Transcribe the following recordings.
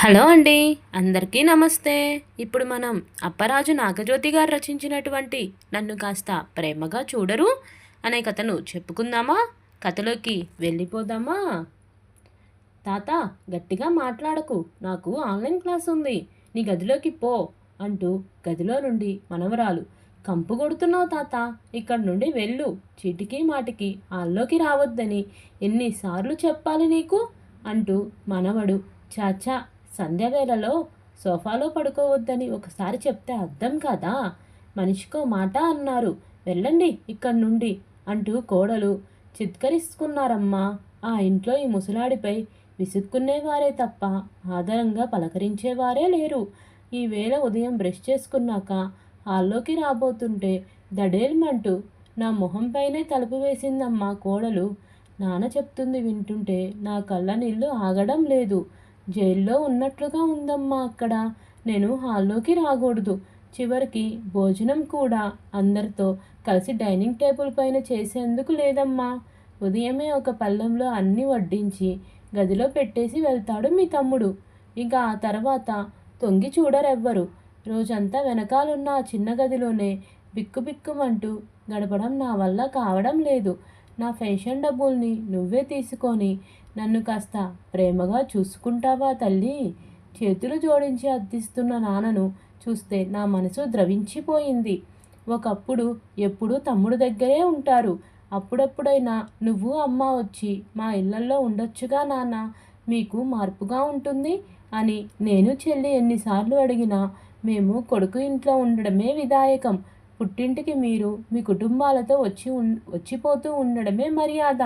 Hello అండి అందరికీ నమస్తే. ఇప్పుడు మనం అప్పరాజు నాగజ్యోతి గారు రచించినటువంటి నన్ను కాస్త ప్రేమగా చూడరు అనే కథను చెప్పుకుందామా? కథలోకి వెళ్ళిపోదామా? తాత గట్టిగా మాట్లాడకు నాకు ఆన్లైన్ క్లాస్ ఉంది నీ గదిలోకి పో అంటూ గదిలో నుండి మనవరాలు కంపు కొడుతున్నావు తాత ఇక్కడి నుండి వెళ్ళు చీటికి మాటికి హాల్లోకి రావద్దని ఎన్నిసార్లు చెప్పాలి నీకు? అంటూ మనవడు చాచా సంధ్యవేళలో సోఫాలో పడుకోవద్దని ఒకసారి చెప్తే అర్థం కాదా? మనిషికో మాట అన్నారు. వెళ్ళండి ఇక్కడి నుండి అంటూ కోడలు చిత్కరిస్తున్నారమ్మా. ఆ ఇంట్లో ఈ ముసలాడిపై విసుక్కునేవారే తప్ప ఆదరంగా పలకరించేవారే లేరు. ఈ వేళ ఉదయం బ్రష్ చేసుకున్నాక హాల్లోకి రాబోతుంటే దడేల్మంటూ నా మొహంపైనే తలుపు వేసిందమ్మా కోడలు. నాన్న చెప్తుంది వింటుంటే నా కళ్ళ నీళ్ళు ఆగడం లేదు. జైల్లో ఉన్నట్లుగా ఉందమ్మా అక్కడ. నేను హాల్లోకి రాకూడదు. చివరికి భోజనం కూడా అందరితో కలిసి డైనింగ్ టేబుల్ పైన చేసేందుకు లేదమ్మా. ఉదయమే ఒక పళ్ళెంలో అన్నీ వడ్డించి గదిలో పెట్టేసి వెళ్తాడు మీ తమ్ముడు. ఇక ఆ తర్వాత తొంగి చూడరెవ్వరు. రోజంతా వెనకాలన్న ఆ చిన్న గదిలోనే బిక్కుబిక్కుమంటూ గడపడం నా వల్ల కావడం లేదు. నా పెన్షన్ డబ్బుల్ని నువ్వే తీసుకొని నన్ను కాస్త ప్రేమగా చూసుకుంటావా తల్లి? చేతులు జోడించి అర్థిస్తున్న నాన్నను చూస్తే నా మనసు ద్రవించిపోయింది. ఒకప్పుడు ఎప్పుడూ తమ్ముడు దగ్గరే ఉంటారు. అప్పుడప్పుడైనా నువ్వు అమ్మ వచ్చి మా ఇళ్ళల్లో ఉండొచ్చుగా నాన్న? మీకు మార్పుగా ఉంటుంది అని నేను చెల్లి ఎన్నిసార్లు అడిగినా మేము కొడుకు ఇంట్లో ఉండడమే విధాయకం. పుట్టింటికి మీరు మీ కుటుంబాలతో వచ్చి ఉన్ వచ్చిపోతూ ఉండడమే మర్యాద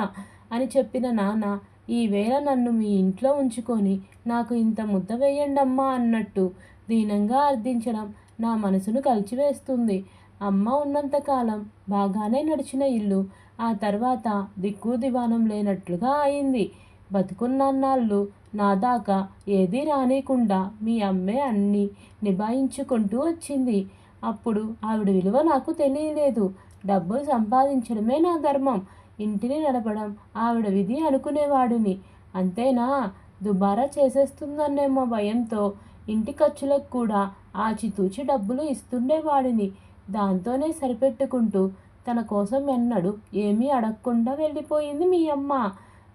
అని చెప్పిన నాన్న ఈవేళ నన్ను మీ ఇంట్లో ఉంచుకొని నాకు ఇంత ముద్ద వేయండమ్మా అన్నట్టు దీనంగా అర్థించడం నా మనసును కలిచివేస్తుంది. అమ్మ ఉన్నంతకాలం బాగానే నడిచిన ఇల్లు ఆ తర్వాత దిక్కు దివానం లేనట్లుగా అయింది. బతుకున్నన్నాళ్ళు నా దాకా ఏదీ రానికుండా మీ అమ్మే అన్నీ నిభాయించుకుంటూ వచ్చింది. అప్పుడు ఆవిడ విలువ నాకు తెలియలేదు. డబ్బులు సంపాదించడమే నా ధర్మం. ఇంటిని నడపడం ఆవిడ విధి అనుకునేవాడిని. అంతేనా? దుబారా చేసేస్తుందన్నేమో భయంతో ఇంటి ఖర్చులకు కూడా ఆచితూచి డబ్బులు ఇస్తుండేవాడిని. దాంతోనే సరిపెట్టుకుంటూ తన కోసం ఎన్నడు ఏమీ అడగకుండా వెళ్ళిపోయింది మీ అమ్మ.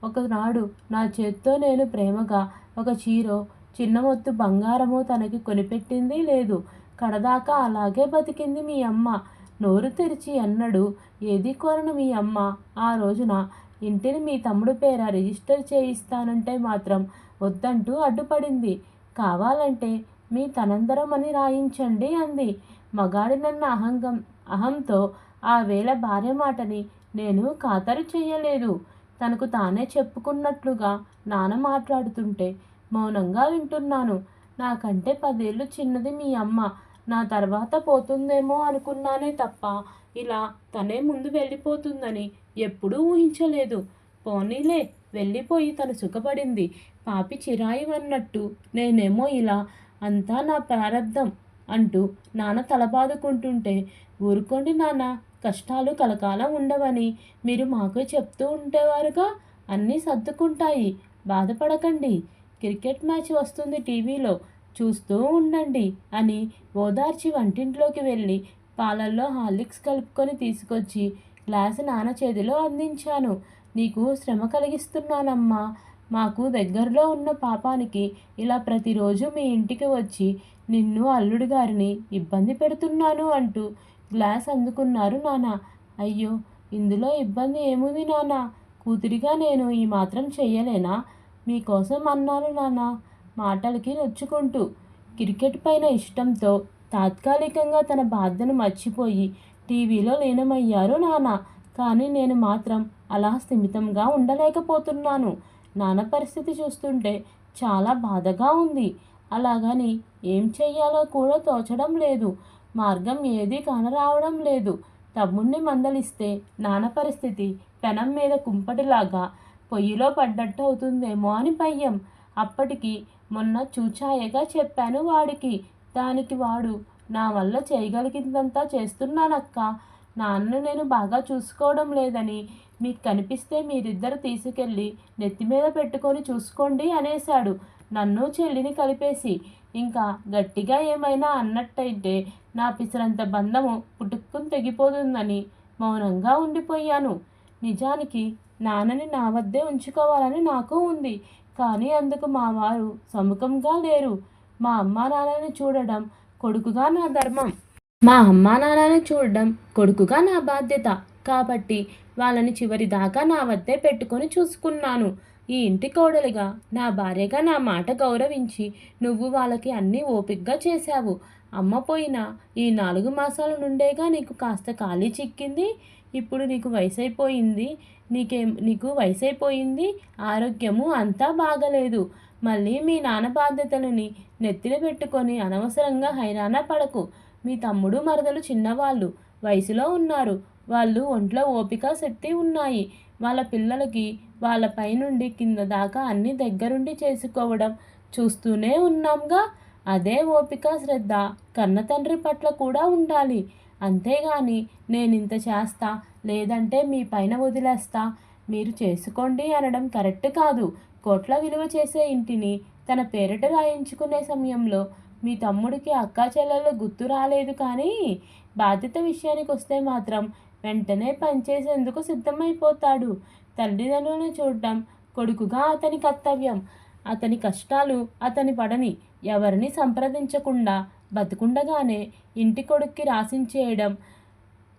ఒకనాడు నా చేత్తో నేను ప్రేమగా ఒక చీరో చిన్న మొత్తు బంగారమో తనకి కొనిపెట్టింది లేదు. కడదాకా అలాగే బతికింది మీ అమ్మ. నోరు తెరిచి అన్నడు. ఏది కోరను మీ అమ్మ? ఆ రోజున ఇంటిని మీ తమ్ముడు పేర రిజిస్టర్ చేయిస్తానంటే మాత్రం వద్దంటూ అడ్డుపడింది. కావాలంటే మీ తనందరం అని రాయించండి అంది. మగాడినన్న అహంగం అహంతో ఆ వేళ భార్య మాటని నేను ఖాతరు చేయలేదు తనకు తానే చెప్పుకున్నట్లుగా నాన్న మాట్లాడుతుంటే మౌనంగా వింటున్నాను. నాకంటే పదేళ్ళు చిన్నది మీ అమ్మ. నా తర్వాత పోతుందేమో అనుకున్నానే తప్ప ఇలా తనే ముందు వెళ్ళిపోతుందని ఎప్పుడూ ఊహించలేదు. పోనీలే వెళ్ళిపోయి తను సుఖపడింది. పాపి చిరాయి అన్నట్టు నేనేమో ఇలా అంతా నా ప్రారంధం అంటూ నాన్న తలబాదుకుంటుంటే ఊరుకోండి నాన్న కష్టాలు కలకాలం ఉండవని మీరు మాకు చెప్తూ ఉండేవారుగా అన్నీ సర్దుకుంటాయి. బాధపడకండి. క్రికెట్ మ్యాచ్ వస్తుంది టీవీలో. చూస్తూ ఉండండి అని ఓదార్చి వంటింట్లోకి వెళ్ళి పాలల్లో హార్లిక్స్ కలుపుకొని తీసుకొచ్చి గ్లాసు నాన్న చేతిలో అందించాను. నీకు శ్రమ కలిగిస్తున్నానమ్మా. మాకు దగ్గరలో ఉన్న పాపానికి ఇలా ప్రతిరోజు మీ ఇంటికి వచ్చి నిన్ను అల్లుడు గారిని ఇబ్బంది పెడుతున్నాను అంటూ గ్లాస్ అందుకున్నారు నాన్న. అయ్యో ఇందులో ఇబ్బంది ఏముంది నాన్న? కూతురిగా నేను ఈ మాత్రం చెయ్యలేనా? మీకోసం అన్నాను నాన్న. మాటలకి నొచ్చుకుంటూ క్రికెట్ పైన ఇష్టంతో తాత్కాలికంగా తన బాధను మర్చిపోయి టీవీలో లీనమయ్యారు నాన్న కానీ నేను మాత్రం అలా స్థిమితంగా ఉండలేకపోతున్నాను. నాన్న పరిస్థితి చూస్తుంటే చాలా బాధగా ఉంది. అలాగని ఏం చెయ్యాలో కూడా తోచడం లేదు. మార్గం ఏదీ కానరావడం లేదు. తమ్ముణ్ణి మందలిస్తే నాన్న పరిస్థితి పెనం మీద కుంపటిలాగా పొయ్యిలో పడ్డట్టు అవుతుందేమో అని భయం. అప్పటికి మొన్న చూచాయగా చెప్పాను వాడికి. దానికి వాడు నా వల్ల చేయగలిగిందంతా చేస్తున్నానక్క. నాన్న నేను బాగా చూసుకోవడం లేదని మీకు కనిపిస్తే మీరిద్దరు తీసుకెళ్ళి నెత్తి మీద పెట్టుకొని చూసుకోండి అనేశాడు. నన్ను చెల్లిని కలిపేసి. ఇంకా గట్టిగా ఏమైనా అన్నట్టయితే నా పిసరంత బంధము పుట్టుక్కుని తెగిపోతుందని మౌనంగా ఉండిపోయాను. నిజానికి నాన్నని నా వద్దే ఉంచుకోవాలని నాకు ఉంది. కానీ అందుకు మా వారు సముఖంగా లేరు. మా అమ్మా నాన్నని చూడడం కొడుకుగా నా ధర్మం. మా అమ్మా నాన్నని చూడడం కొడుకుగా నా బాధ్యత. కాబట్టి వాళ్ళని చివరి దాకా నా వద్దే పెట్టుకొని చూసుకున్నాను. ఈ ఇంటి కోడలిగా నా భార్యగా నా మాట గౌరవించి నువ్వు వాళ్ళకి అన్నీ ఓపిక్గా చేశావు. అమ్మ పోయిన ఈ నాలుగు మాసాల నుండేగా నీకు కాస్త ఖాళీ చిక్కింది. ఇప్పుడు నీకు వయసు అయిపోయింది నీకేం నీకు వయసు అయిపోయింది ఆరోగ్యము అంతా బాగలేదు. మళ్ళీ మీ నాన్న బాధ్యతలని నెత్తిన పెట్టుకొని అనవసరంగా హైరాణ పడకు. మీ తమ్ముడు మరదలు చిన్నవాళ్ళు వయసులో ఉన్నారు. వాళ్ళు ఒంట్లో ఓపిక శక్తి ఉన్నాయి. వాళ్ళ పిల్లలకి వాళ్ళ పైనుండి కింద దాకా అన్ని దగ్గరుండి చేసుకోవడం చూస్తూనే ఉన్నాంగా. అదే ఓపిక శ్రద్ధ కన్న తండ్రి పట్ల కూడా ఉండాలి. అంతేగాని నేను ఇంత చేస్తా లేదంటే మీ పైన వదిలేస్తా. మీరు చేసుకోండి అనడం కరెక్ట్ కాదు. కోట్ల విలువ చేసే ఇంటిని తన పేరిట రాయించుకునే సమయంలో మీ తమ్ముడికి అక్కా చెల్లెలు గుర్తు రాలేదు కానీ బాధ్యత విషయానికి వస్తే మాత్రం వెంటనే పనిచేసేందుకు సిద్ధమైపోతాడు. తల్లిదండ్రులను చూడటం కొడుకుగా అతని కర్తవ్యం. అతని కష్టాలు అతని పడని ఎవరిని సంప్రదించకుండా బతుకుండగానే ఇంటి కొడుక్కి రాసించేయడం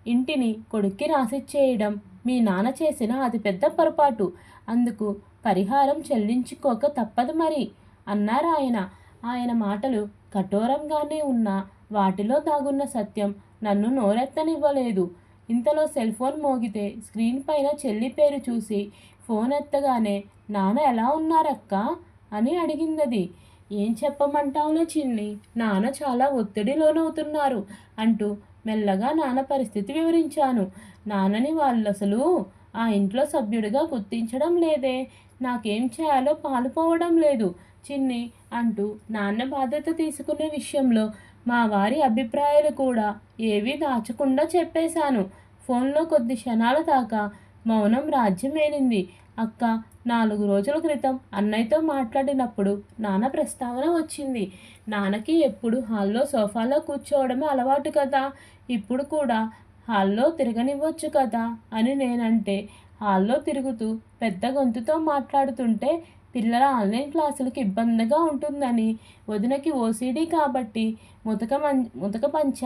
ఇంటిని కొడుక్కి రాసిచ్చేయడం మీ నాన్న చేసిన అతిపెద్ద పొరపాటు. అందుకు పరిహారం చెల్లించుకోక తప్పదు మరి అన్నారు ఆయన. ఆయన మాటలు కఠోరంగానే ఉన్నా వాటిలో దాగున్న సత్యం నన్ను నోరెత్తనివ్వలేదు. ఇంతలో సెల్ ఫోన్ మోగితే స్క్రీన్ పైన చెల్లి పేరు చూసి ఫోన్ ఎత్తగానే నాన్న ఎలా ఉన్నారక్క? అని అడిగిందది. ఏం చెప్పమంటావులే చిన్ని? నాన్న చాలా ఒత్తిడిలోనవుతున్నారు అంటూ మెల్లగా నాన్న పరిస్థితి వివరించాను. నాన్నని వాళ్ళు అసలు ఆ ఇంట్లో సభ్యుడిగా గుర్తించడం లేదే. నాకేం చేయాలో పాలుపోవడం లేదు చిన్ని అంటూ నాన్న బాధ్యత తీసుకునే విషయంలో మా వారి అభిప్రాయాలు కూడా ఏవీ దాచకుండా చెప్పేశాను. ఫోన్లో కొద్ది క్షణాల దాకా మౌనం రాజ్యమేలింది. అక్క నాలుగు రోజుల క్రితం అన్నయ్యతో మాట్లాడినప్పుడు నాన్న ప్రస్తావన వచ్చింది. నాన్నకి ఎప్పుడు హాల్లో సోఫాలో కూర్చోవడమే అలవాటు కదా. ఇప్పుడు కూడా హాల్లో తిరగనివ్వచ్చు కదా అని నేనంటే హాల్లో తిరుగుతూ పెద్ద గొంతుతో మాట్లాడుతుంటే పిల్లల ఆన్లైన్ క్లాసులకు ఇబ్బందిగా ఉంటుందని. వదినకి ఓసీడీ కాబట్టి ముతక మం ముతక పంచ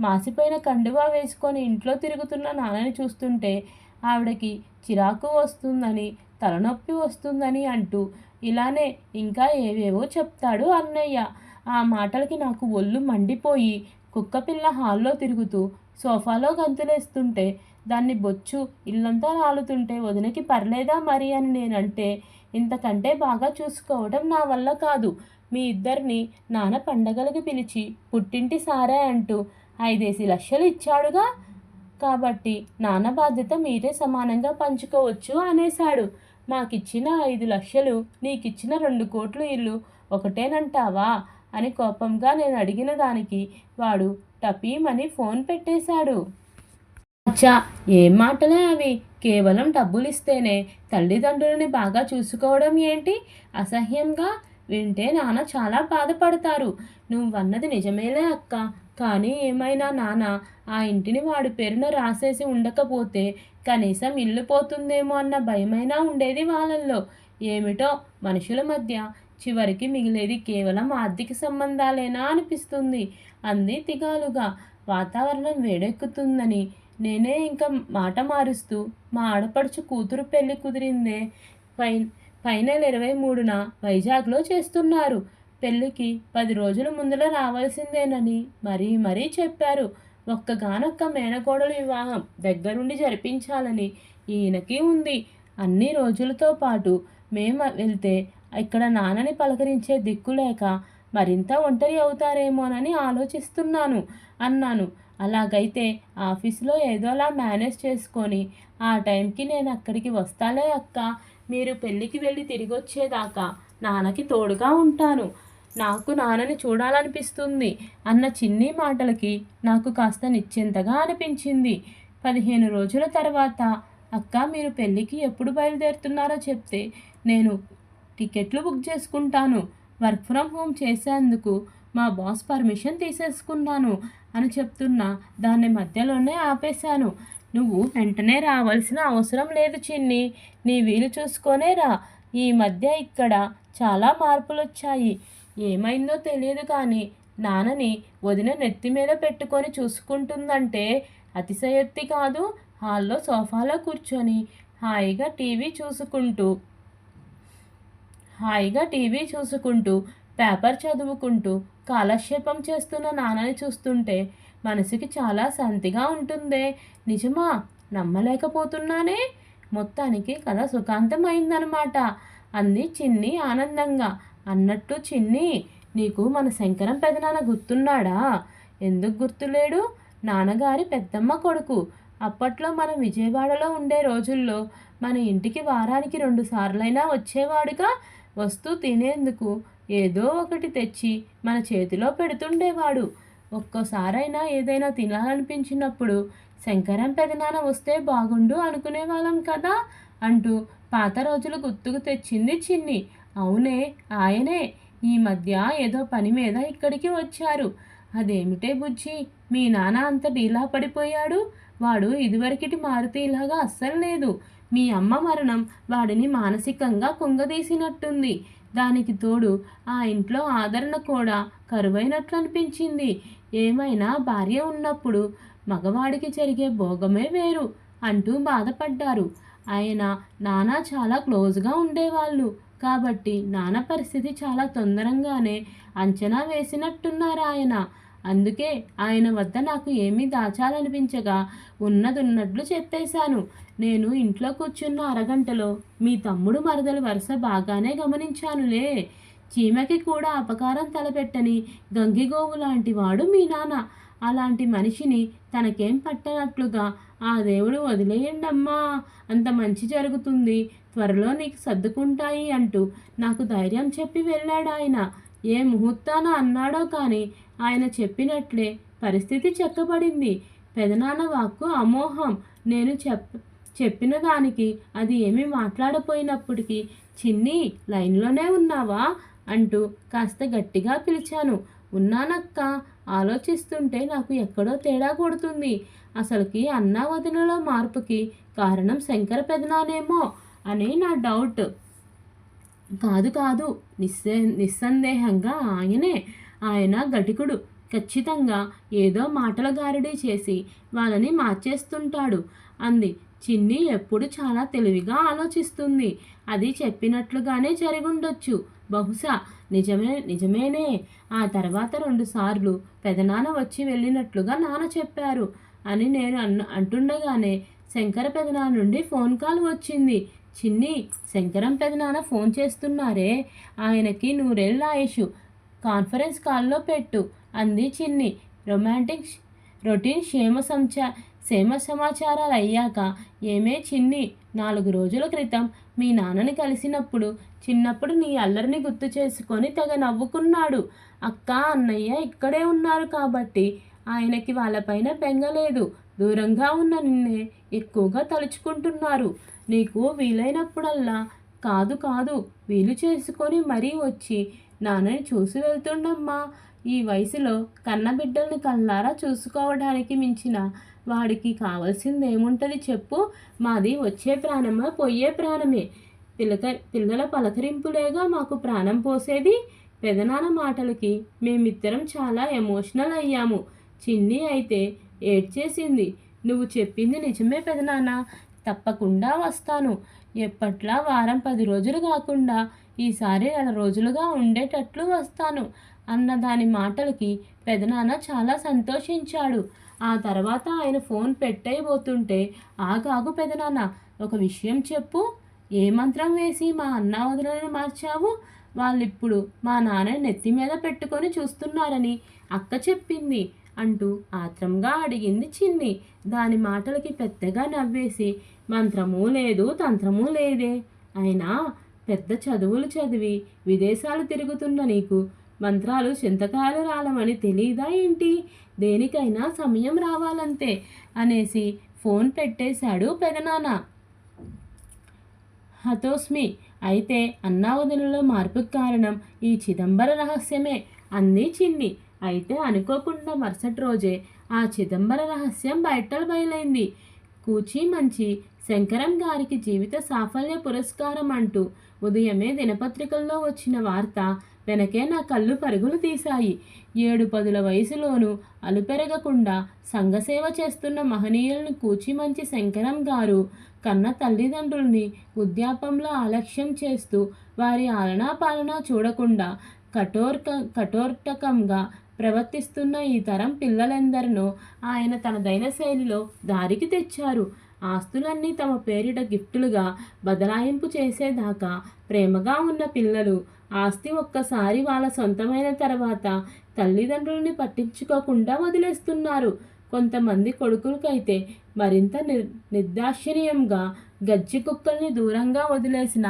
మాసిపోయిన కండువా వేసుకొని ఇంట్లో తిరుగుతున్న నాన్నని చూస్తుంటే ఆవిడకి చిరాకు వస్తుందని తలనొప్పి వస్తుందని అంటూ ఇలానే ఇంకా ఏవేవో చెప్తాడు అన్నయ్య. ఆ మాటలకి నాకు ఒళ్ళు మండిపోయి కుక్కపిల్ల హాల్లో తిరుగుతూ సోఫాలో గంతులేస్తుంటే దాన్ని బొచ్చు ఇల్లంతా రాలుతుంటే వదినకి పర్లేదా మరి అని నేనంటే ఇంతకంటే బాగా చూసుకోవడం నా వల్ల కాదు. మీ ఇద్దరిని నాన్న పండగలకి పిలిచి పుట్టింటి సారే అంటూ ఐదేసి లక్షలు ఇచ్చాడుగా? కాబట్టి నాన్న బాధ్యత మీరే సమానంగా పంచుకోవచ్చు అనేశాడు. మాకిచ్చిన ఐదు లక్షలు నీకిచ్చిన రెండు కోట్లు ఇల్లు ఒకటేనంటావా? అని కోపంగా నేను అడిగిన దానికి వాడు టపీమని ఫోన్ పెట్టేశాడు. అచ్చా ఏం మాటలే అవి? కేవలం డబ్బులు ఇస్తేనే తల్లిదండ్రులని బాగా చూసుకోవడం ఏంటి? అసహ్యంగా వింటే నాన్న చాలా బాధపడతారు. నువ్వన్నది నిజమేలే అక్క. కానీ ఏమైనా నాన్న ఆ ఇంటిని వాడి పేరున రాసేసి ఉండకపోతే కనీసం ఇల్లు పోతుందేమో అన్న భయమైనా ఉండేది వాళ్ళల్లో. ఏమిటో మనుషుల మధ్య చివరికి మిగిలేది కేవలం ఆర్థిక సంబంధాలేనా అనిపిస్తుంది. అంది తిగాలుగా. వాతావరణం వేడెక్కుతుందని నేనే ఇంకా మాట మారుస్తూ మా ఆడపడుచు కూతురు పెళ్ళి కుదిరిందే. ఫైన్ ఫైనల్ ఇరవై మూడున వైజాగ్లో చేస్తున్నారు. పెళ్ళికి పది రోజుల ముందర రావాల్సిందేనని మరీ మరీ చెప్పారు. ఒక్కగానొక్క మేనకోడల వివాహం దగ్గరుండి జరిపించాలని ఈయనకి ఉంది. అన్ని రోజులతో పాటు మేము వెళ్తే ఇక్కడ నాన్నని పలకరించే దిక్కు లేక మరింత ఒంటరి అవుతారేమోనని ఆలోచిస్తున్నాను అన్నాను. అలాగైతే ఆఫీసులో ఏదోలా మేనేజ్ చేసుకొని ఆ టైంకి నేను అక్కడికి వస్తాలే అక్క మీరు పెళ్ళికి వెళ్ళి తిరిగి వచ్చేదాకా నాన్నకి తోడుగా ఉంటాను. నాకు నాన్నని చూడాలనిపిస్తుంది అన్న చిన్ని మాటలకి నాకు కాస్త నిశ్చింతగా అనిపించింది. పదిహేను రోజుల తర్వాత అక్క మీరు పెళ్ళికి ఎప్పుడు బయలుదేరుతున్నారో చెప్తే నేను టికెట్లు బుక్ చేసుకుంటాను. వర్క్ ఫ్రమ్ హోమ్ చేసేందుకు మా బాస్ పర్మిషన్ తీసేసుకున్నాను అని చెప్తున్నా దాన్ని మధ్యలోనే ఆపేశాను. నువ్వు వెంటనే రావాల్సిన అవసరం లేదు చిన్ని. నీ వీలు చూసుకొనే రా. ఈ మధ్య ఇక్కడ చాలా మార్పులు వచ్చాయి ఏమైందో తెలియదు కానీ నాన్నని వదిన నెత్తి మీద పెట్టుకొని చూసుకుంటుందంటే అతిశయోక్తి కాదు. హాల్లో సోఫాలో కూర్చొని హాయిగా టీవీ చూసుకుంటూ హాయిగా టీవీ చూసుకుంటూ పేపర్ చదువుకుంటూ కాలక్షేపం చేస్తున్న నాన్నని చూస్తుంటే మనసుకి చాలా శాంతిగా ఉంటుందే. నిజమా? నమ్మలేకపోతున్నానే? మొత్తానికి కథ సుఖాంతమైందనమాట. అంది చిన్ని ఆనందంగా. అన్నట్టు చిన్ని నీకు మన శంకరం పెదనాన్న గుర్తున్నాడా? ఎందుకు గుర్తులేడు? నాన్నగారి పెద్దమ్మ కొడుకు. అప్పట్లో మనం విజయవాడలో ఉండే రోజుల్లో మన ఇంటికి వారానికి రెండు సార్లైనా వచ్చేవాడుగా. వస్తూ తినేందుకు ఏదో ఒకటి తెచ్చి మన చేతిలో పెడుతుండేవాడు. ఒక్కోసారైనా ఏదైనా తినాలనిపించినప్పుడు శంకరం పెదనాన్న వస్తే బాగుండు అనుకునేవాళ్ళం కదా అంటూ పాత రోజులు గుర్తుకు తెచ్చింది చిన్ని. అవునే ఆయనే. ఈ మధ్య ఏదో పని మీద ఇక్కడికి వచ్చారు. అదేమిటే బుజ్జి? మీ నాన్న అంత డీలా పడిపోయాడు. వాడు ఇదివరకిటి మారుతీలాగా అస్సలు లేదు. మీ అమ్మ మరణం వాడిని మానసికంగా కుంగదీసినట్టుంది. దానికి తోడు ఆ ఇంట్లో ఆదరణ కూడా కరువైనట్లు అనిపించింది. ఏమైనా భార్య ఉన్నప్పుడు మగవాడికి జరిగే భోగమే వేరు అంటూ బాధపడ్డారు. ఆయన నానా చాలా క్లోజ్గా ఉండేవాళ్ళు. కాబట్టి నాన్న పరిస్థితి చాలా తొందరగానే అంచనా వేసినట్టున్నారు ఆయన. అందుకే ఆయన వద్ద నాకు ఏమీ దాచాలనిపించగా ఉన్నదున్నట్లు చెప్పేశాను. నేను ఇంట్లో కూర్చున్న అరగంటలో మీ తమ్ముడు మరదలు వరుస బాగానే గమనించానులే. చీమకి కూడా అపకారం తలపెట్టని గంగిగోవు లాంటి వాడు మీ నాన్న. అలాంటి మనిషిని తనకేం పట్టనట్లుగా ఆ దేవుడు వదిలేయండమ్మా. అంత మంచి జరుగుతుంది. త్వరలో నీకు సర్దుకుంటాయి అంటూ నాకు ధైర్యం చెప్పి వెళ్ళాడు ఆయన ఏ ముహూర్తాన అన్నాడో కానీ ఆయన చెప్పినట్లే పరిస్థితి చెక్కబడింది. పెదనాన్న వాక్కు అమోహం. నేను చెప్ చెప్పిన దానికి అది ఏమీ మాట్లాడపోయినప్పటికీ చిన్ని లైన్లోనే ఉన్నావా? అంటూ కాస్త గట్టిగా పిలిచాను. ఉన్నానక్క ఆలోచిస్తుంటే నాకు ఎక్కడో తేడా కొడుతుంది. అసలుకి అన్నా వదినలో మార్పుకి కారణం శంకర పెదనానేమో అని నా డౌట్. కాదు కాదు నిస్సే నిస్సందేహంగా ఆయనే ఆయన ఘటికుడు ఖచ్చితంగా ఏదో మాటల గారడీ చేసి వాళ్ళని మార్చేస్తుంటాడు అంది. చిన్ని ఎప్పుడు చాలా తెలివిగా ఆలోచిస్తుంది. అది చెప్పినట్లుగానే జరిగుండొచ్చు. బహుశా నిజమే నిజమేనే. ఆ తర్వాత రెండుసార్లు పెదనాన్న వచ్చి వెళ్ళినట్లుగా నాన్న చెప్పారు అని నేను అన్ అంటుండగానే శంకర పెదనాన్న నుండి ఫోన్ కాల్ వచ్చింది. చిన్ని శంకరం పెదనాన్న ఫోన్ చేస్తున్నారే ఆయనకి నూరేళ్ళ ఆయుష్. కాన్ఫరెన్స్ కాల్లో పెట్టు అంది చిన్ని. రొమాంటిక్ రొటీన్ క్షేమ సంచా క్షేమ సమాచారాలు అయ్యాక ఏమే చిన్ని నాలుగు రోజుల క్రితం మీ నాన్నని కలిసినప్పుడు చిన్నప్పుడు నీ అల్లరిని గుర్తు చేసుకొని తెగ నవ్వుకున్నాడు. అక్క అన్నయ్య ఇక్కడే ఉన్నారు కాబట్టి ఆయనకి వాళ్ళపైన బెంగలేదు దూరంగా ఉన్న నిన్నే ఎక్కువగా తలుచుకుంటున్నారు. నీకు వీలైనప్పుడల్లా కాదు కాదు వీలు చేసుకొని మరీ వచ్చి నాన్నని చూసి వెళ్తుండమ్మా. ఈ వయసులో కన్నబిడ్డల్ని కళ్ళారా చూసుకోవడానికి మించిన వాడికి కావాల్సింది ఏముంటుంది చెప్పు. మాది వచ్చే ప్రాణమా పోయే ప్రాణమే. పిల్లక పిల్లల పలకరింపులేగా మాకు ప్రాణం పోసేది? పెదనాన్న మాటలకి మేమిద్దరం చాలా ఎమోషనల్ అయ్యాము. చిన్ని అయితే ఏడ్చేసింది. నువ్వు చెప్పింది నిజమే పెదనాన్న. తప్పకుండా వస్తాను. ఎప్పట్లా వారం పది రోజులు కాకుండా ఈసారి నెల రోజులుగా ఉండేటట్లు వస్తాను. అన్న దాని మాటలకి పెదనాన్న చాలా సంతోషించాడు. ఆ తర్వాత ఆయన ఫోన్ పెట్టేయబోతుంటే ఆగాగు పెదనాన్న ఒక విషయం చెప్పు. ఏ మంత్రం వేసి మా అన్న వదిలని మార్చావు? వాళ్ళిప్పుడు మా నాన్న నెత్తి మీద పెట్టుకొని చూస్తున్నారని అక్క చెప్పింది. అంటూ ఆత్రంగా అడిగింది చిన్ని. దాని మాటలకి పెద్దగా నవ్వేసి మంత్రము లేదు తంత్రము లేదే. అయినా పెద్ద చదువులు చదివి విదేశాలు తిరుగుతున్న నీకు మంత్రాలు చింతకాయలు రాలమని తెలీదా ఏంటి? దేనికైనా సమయం రావాలంతే అనేసి ఫోన్ పెట్టేశాడు పెదనాన్న. హతోస్మి అయితే అన్నావదనలో మార్పుకు కారణం ఈ చిదంబర రహస్యమే అంది చిన్ని. అయితే అనుకోకుండా మరుసటి రోజే ఆ చిదంబర రహస్యం బయటలు బయలైంది. కూచి మంచి శంకరం గారికి జీవిత సాఫల్య పురస్కారం అంటూ ఉదయమే దినపత్రికల్లో వచ్చిన వార్త వెనకే నా కళ్ళు పరుగులు తీశాయి. ఏడు పదుల వయసులోనూ అలుపెరగకుండా సంఘసేవ చేస్తున్న మహనీయులను కూచిమంచి శంకరం గారు కన్న తల్లిదండ్రుల్ని ఉద్యాపంలో ఆలక్ష్యం చేస్తూ వారి ఆలనా పాలనా చూడకుండా కఠోర్క కఠోర్టకంగా ప్రవర్తిస్తున్న ఈ తరం పిల్లలందరినూ ఆయన తనదైన శైలిలో దారికి తెచ్చారు. ఆస్తులన్నీ తమ పేరిట గిఫ్టులుగా బదలాయింపు చేసేదాకా ప్రేమగా ఉన్న పిల్లలు ఆస్తి ఒక్కసారి వాళ్ళ సొంతమైన తర్వాత తల్లిదండ్రులని పట్టించుకోకుండా వదిలేస్తున్నారు. కొంతమంది కొడుకులకైతే మరింత నిర్ నిర్దాశ్చర్యంగా గజ్జి కుక్కల్ని దూరంగా వదిలేసిన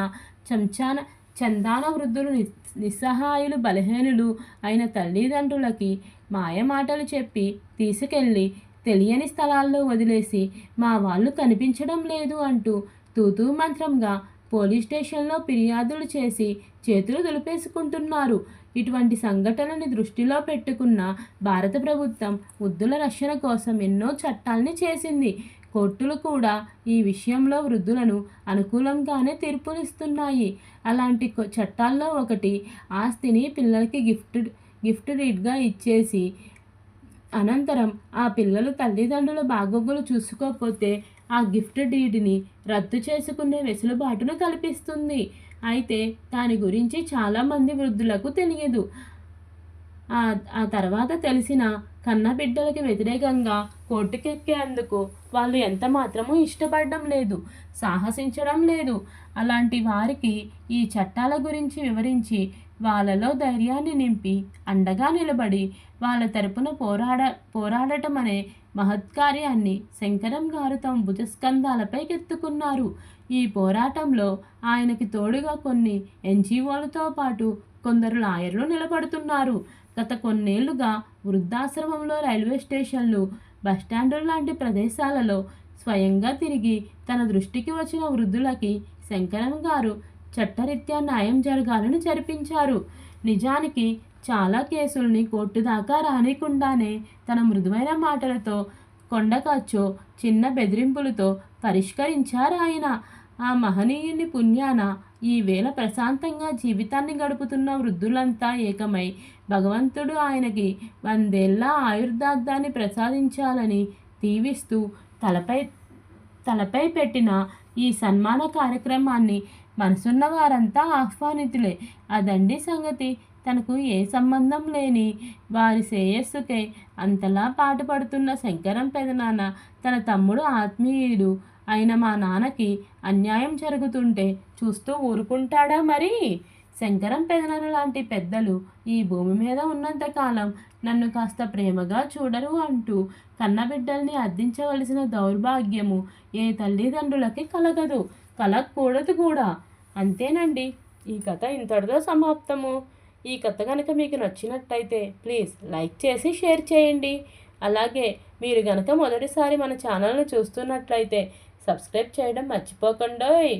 చెంచాన చందాన వృద్ధులు నిస్సహాయులు బలహీనులు అయిన తల్లిదండ్రులకి మాయమాటలు చెప్పి తీసుకెళ్ళి తెలియని స్థలాల్లో వదిలేసి మా వాళ్ళు కనిపించడం లేదు అంటూ తూతూ మంత్రంగా పోలీస్ స్టేషన్లో ఫిర్యాదులు చేసి చేతులు దులిపేసుకుంటున్నారు. ఇటువంటి సంఘటనని దృష్టిలో పెట్టుకున్న భారత ప్రభుత్వం వృద్ధుల రక్షణ కోసం ఎన్నో చట్టాల్ని చేసింది. కోర్టులు కూడా ఈ విషయంలో వృద్ధులను అనుకూలంగానే తీర్పునిస్తున్నాయి. అలాంటి చట్టాల్లో ఒకటి ఆస్తిని పిల్లలకి గిఫ్ట్ గిఫ్ట్ రీడ్గా ఇచ్చేసి అనంతరం ఆ పిల్లలు తల్లిదండ్రుల బాగోగులు చూసుకోకపోతే ఆ గిఫ్ట్ డీడ్ని రద్దు చేసుకునే వెసులుబాటును కల్పిస్తుంది. అయితే దాని గురించి చాలామంది వృద్ధులకు తెలియదు. ఆ తర్వాత తెలిసిన కన్నబిడ్డలకి వ్యతిరేకంగా కోర్టుకెక్కేందుకు వాళ్ళు ఎంత మాత్రమూ ఇష్టపడడం లేదు సాహసించడం లేదు. అలాంటి వారికి ఈ చట్టాల గురించి వివరించి వాళ్ళలో ధైర్యాన్ని నింపి అండగా నిలబడి వాళ్ళ తరపున పోరాడ పోరాడటం అనే మహత్కార్యాన్ని శంకరం గారు తమ భుజస్కంధాలపై ఎత్తుకున్నారు. ఈ పోరాటంలో ఆయనకి తోడుగా కొన్ని ఎన్జిఓలతో పాటు కొందరు లాయర్లు నిలబడుతున్నారు. గత కొన్నేళ్ళుగా వృద్ధాశ్రమంలో రైల్వే స్టేషన్లు బస్టాండు లాంటి ప్రదేశాలలో స్వయంగా తిరిగి తన దృష్టికి వచ్చిన వృద్ధులకి శంకరం గారు చట్టరీత్యా న్యాయం జరగాలని జరిపించారు. నిజానికి చాలా కేసుల్ని కోర్టు దాకా రానికుండానే తన మృదువైన మాటలతో కొండకచ్చో చిన్న బెదిరింపులతో పరిష్కరించారు ఆయన. ఆ మహనీయుని పుణ్యాన ఈ వేళ ప్రశాంతంగా జీవితాన్ని గడుపుతున్న వృద్ధులంతా ఏకమై భగవంతుడు ఆయనకి వందేళ్ళ ఆయుర్దార్థాన్ని ప్రసాదించాలని దీవిస్తూ తలపై తలపై పెట్టిన ఈ సన్మాన కార్యక్రమాన్ని మనసున్న వారంతా ఆహ్వానితులే. అదండి సంగతి. తనకు ఏ సంబంధం లేని వారి శ్రేయస్సుకై అంతలా పాటుపడుతున్న శంకరం పెదనాన్న తన తమ్ముడు ఆత్మీయుడు అయిన మా నాన్నకి అన్యాయం జరుగుతుంటే చూస్తూ ఊరుకుంటాడా మరి? శంకరం పెదనాన్న లాంటి పెద్దలు ఈ భూమి మీద ఉన్నంతకాలం నన్ను కాస్త ప్రేమగా చూడరు అంటూ కన్నబిడ్డల్ని అర్థించవలసిన దౌర్భాగ్యము ఏ తల్లిదండ్రులకి కలగదు. కలగకూడదు కూడా. అంతేనండి. ఈ కథ ఇంతటితో సమాప్తము. ఈ కథ కనుక మీకు నచ్చినట్టయితే ప్లీజ్ లైక్ చేసి షేర్ చేయండి. అలాగే మీరు కనుక మొదటిసారి మన ఛానల్ను చూస్తున్నట్లయితే సబ్స్క్రైబ్ చేయడం మర్చిపోకండి